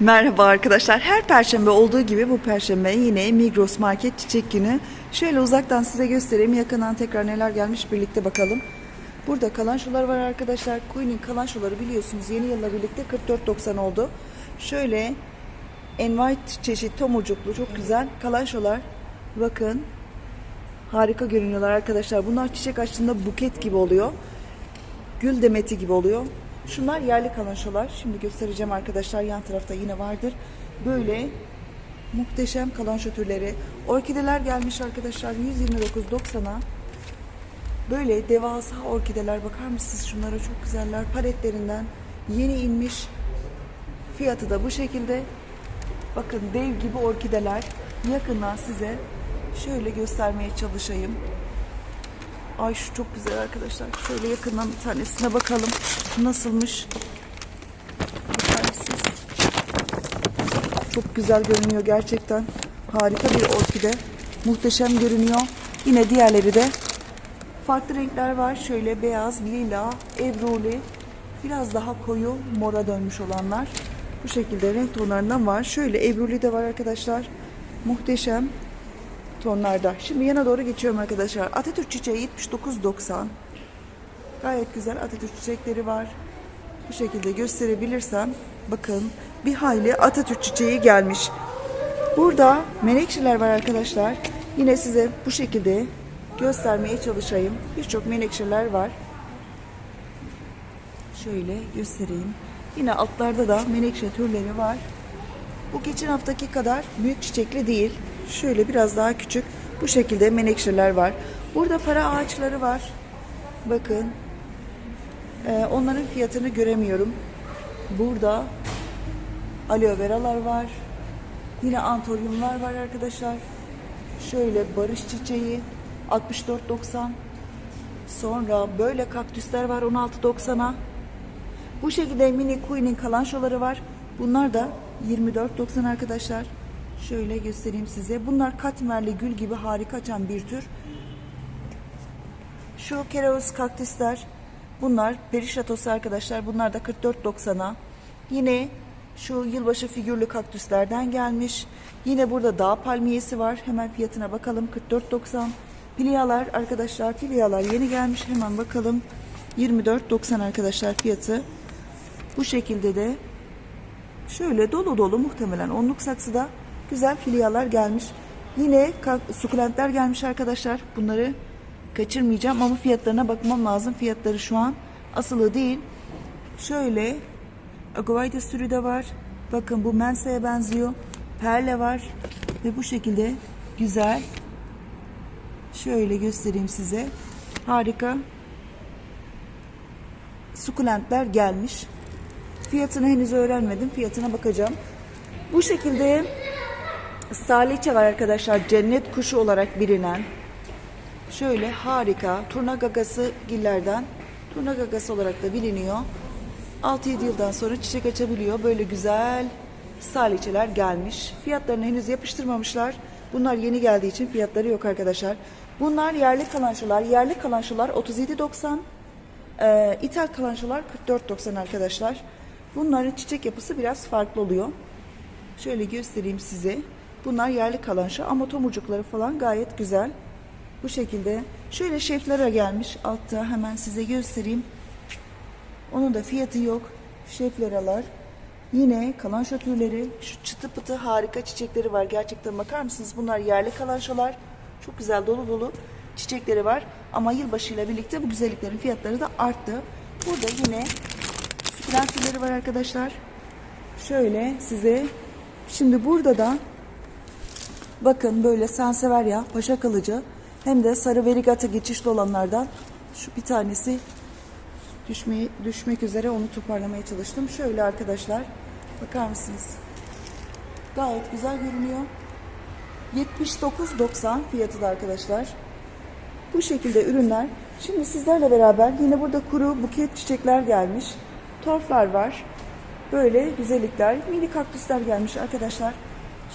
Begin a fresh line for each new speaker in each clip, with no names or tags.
Merhaba arkadaşlar. Her perşembe olduğu gibi bu perşembe yine Migros Market Çiçek Günü. Şöyle uzaktan size göstereyim. Yakından tekrar neler gelmiş birlikte bakalım. Burada kalanşolar var arkadaşlar. Queen'in kalanşoları biliyorsunuz yeni yılla birlikte 44.90 oldu. Şöyle envai çeşit tomurcuklu çok güzel kalanşolar. Bakın harika görünüyorlar arkadaşlar. Bunlar çiçek açtığında buket gibi oluyor gül demeti gibi oluyor. Şunlar yerli kalanşolar. Şimdi göstereceğim arkadaşlar. Yan tarafta yine vardır. Böyle muhteşem kalanşo türleri. Orkideler gelmiş arkadaşlar. 129.90'a. Böyle devasa orkideler. Bakar mısınız şunlara çok güzeller. Paletlerinden yeni inmiş. Fiyatı da bu şekilde. Bakın dev gibi orkideler. Yakından size şöyle göstermeye çalışayım. Ay şu çok güzel arkadaşlar. Şöyle yakından bir tanesine bakalım. Nasılmış? Mısınız? Çok güzel görünüyor gerçekten. Harika bir orkide. Muhteşem görünüyor. Yine diğerleri de farklı renkler var. Şöyle beyaz, lila, ebruli, biraz daha koyu mora dönmüş olanlar. Bu şekilde renk tonlarından var. Şöyle ebruli de var arkadaşlar. Muhteşem tonlarda. Şimdi yana doğru geçiyorum arkadaşlar. Atatürk çiçeği 79.90. Gayet güzel Atatürk çiçekleri var. Bu şekilde gösterebilirsem bakın bir hayli Atatürk çiçeği gelmiş. Burada menekşeler var arkadaşlar. Yine size bu şekilde göstermeye çalışayım. Birçok menekşeler var. Şöyle göstereyim. Yine altlarda da menekşe türleri var. Bu geçen haftaki kadar büyük çiçekli değil. Şöyle biraz daha küçük. Bu şekilde menekşeler var. Burada para ağaçları var. Bakın. Ee, onların fiyatını göremiyorum. Burada aloe veralar var. Yine antoryumlar var arkadaşlar. Şöyle barış çiçeği 64.90. Sonra böyle kaktüsler var 16.90'a. Bu şekilde mini queen'in kalanşoları var. Bunlar da 24.90 arkadaşlar. Şöyle göstereyim size. Bunlar katmerli gül gibi harika açan bir tür. Şu kereviz kaktüsler. Bunlar peri şatosu arkadaşlar. Bunlar da 44.90'a. Yine şu yılbaşı figürlü kaktüslerden gelmiş. Yine burada dağ palmiyesi var. Hemen fiyatına bakalım. 44.90. Pilyalar arkadaşlar. Pilyalar yeni gelmiş. Hemen bakalım. 24.90 arkadaşlar fiyatı. Bu şekilde de şöyle dolu dolu muhtemelen onluk saksıda güzel filyalar gelmiş. Yine sukulentler gelmiş arkadaşlar. Bunları kaçırmayacağım ama fiyatlarına bakmam lazım. Fiyatları şu an asılı değil. Şöyle Agovaides türü de var. Bakın bu mensaya benziyor. Perle var. Ve bu şekilde güzel. Şöyle göstereyim size. Harika. Sukulentler gelmiş. Fiyatını henüz öğrenmedim. Fiyatına bakacağım. Bu şekilde Staliçe var arkadaşlar. Cennet kuşu olarak bilinen. Şöyle harika. Turna gagası gillerden. Turna gagası olarak da biliniyor. 6-7 yıldan sonra çiçek açabiliyor. Böyle güzel staliçeler gelmiş. Fiyatlarını henüz yapıştırmamışlar. Bunlar yeni geldiği için fiyatları yok arkadaşlar. Bunlar yerli kalanşolar. Yerli kalanşolar 37.90. Ee, İthal kalanşolar 44.90 arkadaşlar. Bunların çiçek yapısı biraz farklı oluyor. Şöyle göstereyim size. Bunlar yerli kalanşo ama tomurcukları falan gayet güzel. Bu şekilde. Şöyle şeflere gelmiş altta hemen size göstereyim. Onun da fiyatı yok. Şefleralar. Yine kalanşo türleri. Şu çıtı pıtı harika çiçekleri var. Gerçekten bakar mısınız? Bunlar yerli kalanşolar. Çok güzel dolu dolu çiçekleri var. Ama yılbaşıyla birlikte bu güzelliklerin fiyatları da arttı. Burada yine sukulent türleri var arkadaşlar. Şöyle size. Şimdi burada da bakın böyle Sanseverya paşa kalıcı hem de sarı verigata geçişli olanlardan şu bir tanesi düşmeye, düşmek üzere onu toparlamaya çalıştım. Şöyle arkadaşlar bakar mısınız? Gayet güzel görünüyor. 79.90 fiyatı da arkadaşlar. Bu şekilde ürünler. Şimdi sizlerle beraber yine burada kuru buket çiçekler gelmiş. Torflar var. Böyle güzellikler. Mini kaktüsler gelmiş arkadaşlar.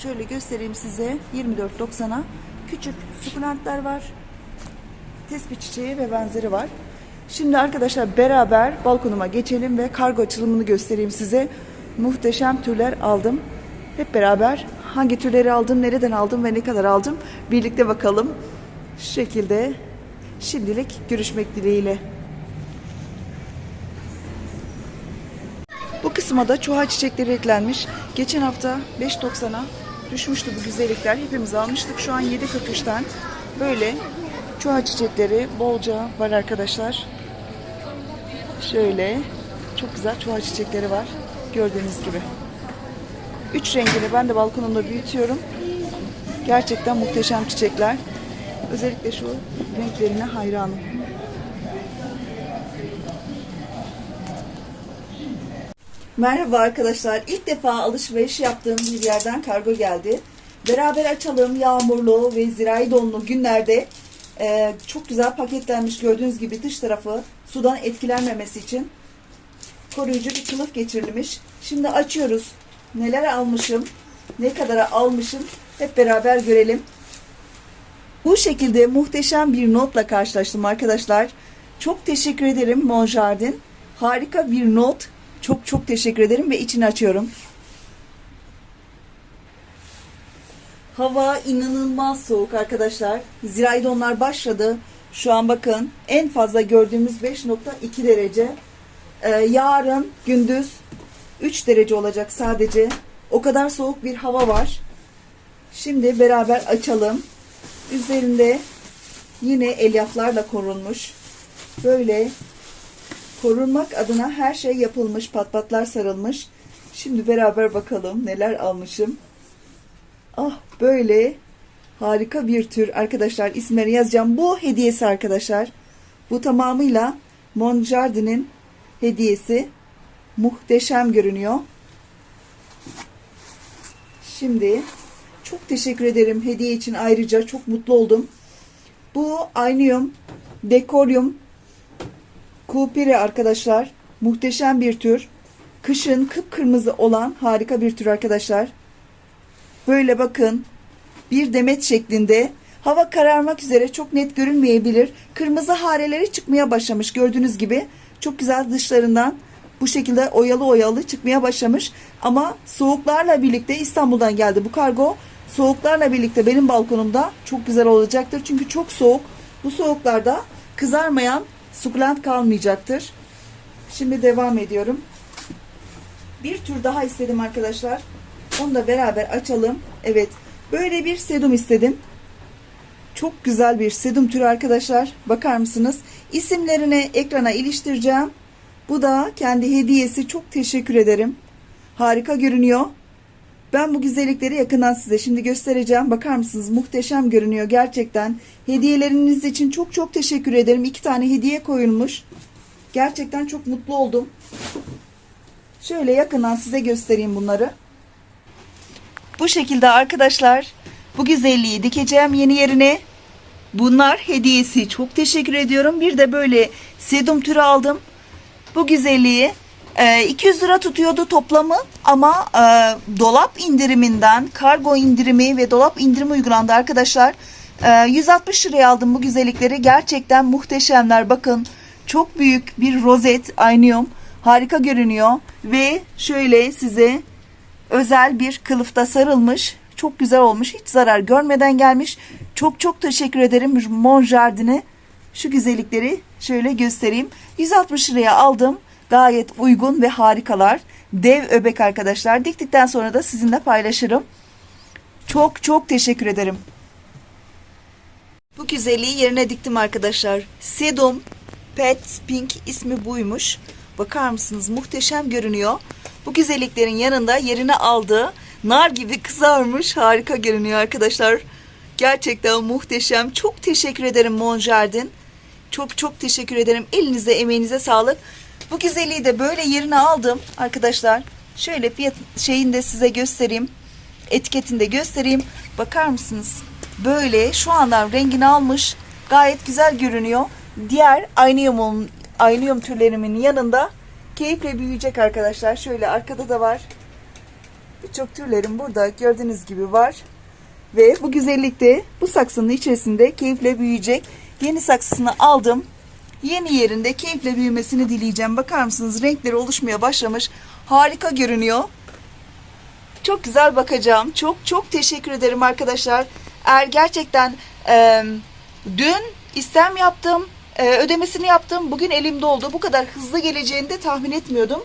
Şöyle göstereyim size. 24.90'a. Küçük sukulentler var. Tespih çiçeği ve benzeri var. Şimdi arkadaşlar beraber balkonuma geçelim ve kargo açılımını göstereyim size. muhteşem türler aldım. Hep beraber hangi türleri aldım, nereden aldım ve ne kadar aldım birlikte bakalım. Şu şekilde şimdilik görüşmek dileğiyle. Bu kısma da çuha çiçekleri eklenmiş. Geçen hafta 5.90'a düşmüştü bu güzellikler. Hepimiz almıştık. Şu an 7.43'ten böyle çuha çiçekleri bolca var arkadaşlar. Şöyle çok güzel çuha çiçekleri var. Gördüğünüz gibi. Üç rengini ben de balkonumda büyütüyorum. Gerçekten muhteşem çiçekler. Özellikle şu renklerine hayranım. Merhaba arkadaşlar. İlk defa alışveriş yaptığım bir yerden kargo geldi. Beraber açalım yağmurlu ve zirai donlu günlerde e, çok güzel paketlenmiş gördüğünüz gibi dış tarafı sudan etkilenmemesi için koruyucu bir kılıf geçirilmiş. Şimdi açıyoruz. Neler almışım, ne kadara almışım hep beraber görelim. Bu şekilde muhteşem bir notla karşılaştım arkadaşlar. Çok teşekkür ederim Monjardin. Harika bir not. Çok çok teşekkür ederim ve içini açıyorum. Hava inanılmaz soğuk arkadaşlar. Zirai donlar başladı. Şu an bakın en fazla gördüğümüz 5.2 derece. Ee, yarın gündüz 3 derece olacak sadece. O kadar soğuk bir hava var. Şimdi beraber açalım. Üzerinde yine elyaflarla korunmuş. Böyle korunmak adına her şey yapılmış. Patpatlar sarılmış. Şimdi beraber bakalım neler almışım. Ah böyle harika bir tür arkadaşlar isimleri yazacağım. Bu hediyesi arkadaşlar. Bu tamamıyla Monjardin'in hediyesi. Muhteşem görünüyor. Şimdi çok teşekkür ederim hediye için ayrıca çok mutlu oldum. Bu Aynium Dekorium Kupire arkadaşlar. Muhteşem bir tür. Kışın kıpkırmızı olan harika bir tür arkadaşlar. Böyle bakın. Bir demet şeklinde. Hava kararmak üzere çok net görünmeyebilir. Kırmızı hareleri çıkmaya başlamış gördüğünüz gibi. Çok güzel dışlarından bu şekilde oyalı oyalı çıkmaya başlamış. Ama soğuklarla birlikte İstanbul'dan geldi bu kargo. Soğuklarla birlikte benim balkonumda çok güzel olacaktır. Çünkü çok soğuk. Bu soğuklarda kızarmayan sukulent kalmayacaktır. Şimdi devam ediyorum. Bir tür daha istedim arkadaşlar. Onu da beraber açalım. Evet. Böyle bir sedum istedim. Çok güzel bir sedum türü arkadaşlar. Bakar mısınız? İsimlerini ekrana iliştireceğim. Bu da kendi hediyesi. Çok teşekkür ederim. Harika görünüyor. Ben bu güzellikleri yakından size şimdi göstereceğim. Bakar mısınız? Muhteşem görünüyor gerçekten. Hediyeleriniz için çok çok teşekkür ederim. İki tane hediye koyulmuş. Gerçekten çok mutlu oldum. Şöyle yakından size göstereyim bunları. Bu şekilde arkadaşlar bu güzelliği dikeceğim yeni yerine. Bunlar hediyesi. Çok teşekkür ediyorum. Bir de böyle sedum türü aldım. Bu güzelliği e, 200 lira tutuyordu toplamı ama e, dolap indiriminden kargo indirimi ve dolap indirimi uygulandı arkadaşlar. E, 160 liraya aldım bu güzellikleri. Gerçekten muhteşemler. Bakın çok büyük bir rozet aynıyum. Harika görünüyor ve şöyle size özel bir kılıfta sarılmış. Çok güzel olmuş. Hiç zarar görmeden gelmiş. Çok çok teşekkür ederim Monjardin'e. Şu güzellikleri şöyle göstereyim. 160 liraya aldım. Gayet uygun ve harikalar. Dev öbek arkadaşlar. Diktikten sonra da sizinle paylaşırım. Çok çok teşekkür ederim. Bu güzelliği yerine diktim arkadaşlar. Sedum Pet Pink ismi buymuş. Bakar mısınız? Muhteşem görünüyor. Bu güzelliklerin yanında yerini aldı. Nar gibi kızarmış. Harika görünüyor arkadaşlar. Gerçekten muhteşem. Çok teşekkür ederim Monjardin. Çok çok teşekkür ederim. Elinize emeğinize sağlık. Bu güzelliği de böyle yerine aldım arkadaşlar. Şöyle fiyat şeyini de size göstereyim. Etiketini de göstereyim. Bakar mısınız? Böyle şu andan rengini almış. Gayet güzel görünüyor. Diğer aynıyumun aynıyum türlerimin yanında keyifle büyüyecek arkadaşlar. Şöyle arkada da var. Birçok türlerim burada gördüğünüz gibi var. Ve bu güzellikte bu saksının içerisinde keyifle büyüyecek. Yeni saksısını aldım. Yeni yerinde keyifle büyümesini dileyeceğim. Bakar mısınız renkleri oluşmaya başlamış. Harika görünüyor. Çok güzel bakacağım. Çok çok teşekkür ederim arkadaşlar. Eğer gerçekten e, dün istem yaptım, e, ödemesini yaptım. Bugün elimde oldu. Bu kadar hızlı geleceğini de tahmin etmiyordum.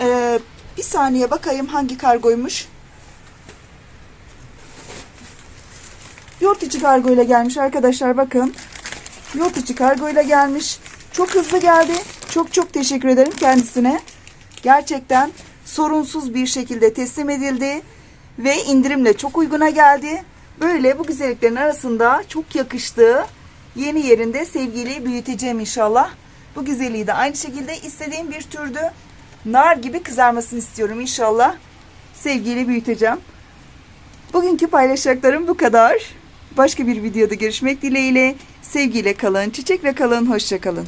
E, bir saniye bakayım hangi kargoymuş. Yurt içi kargo ile gelmiş arkadaşlar bakın. Yurt içi kargo ile gelmiş. Çok hızlı geldi. Çok çok teşekkür ederim kendisine. Gerçekten sorunsuz bir şekilde teslim edildi ve indirimle çok uyguna geldi. Böyle bu güzelliklerin arasında çok yakıştı. Yeni yerinde sevgili büyüteceğim inşallah. Bu güzelliği de aynı şekilde istediğim bir türdü. Nar gibi kızarmasını istiyorum inşallah. Sevgiyle büyüteceğim. Bugünkü paylaşacaklarım bu kadar. Başka bir videoda görüşmek dileğiyle. Sevgiyle kalın, çiçekle kalın, hoşça kalın.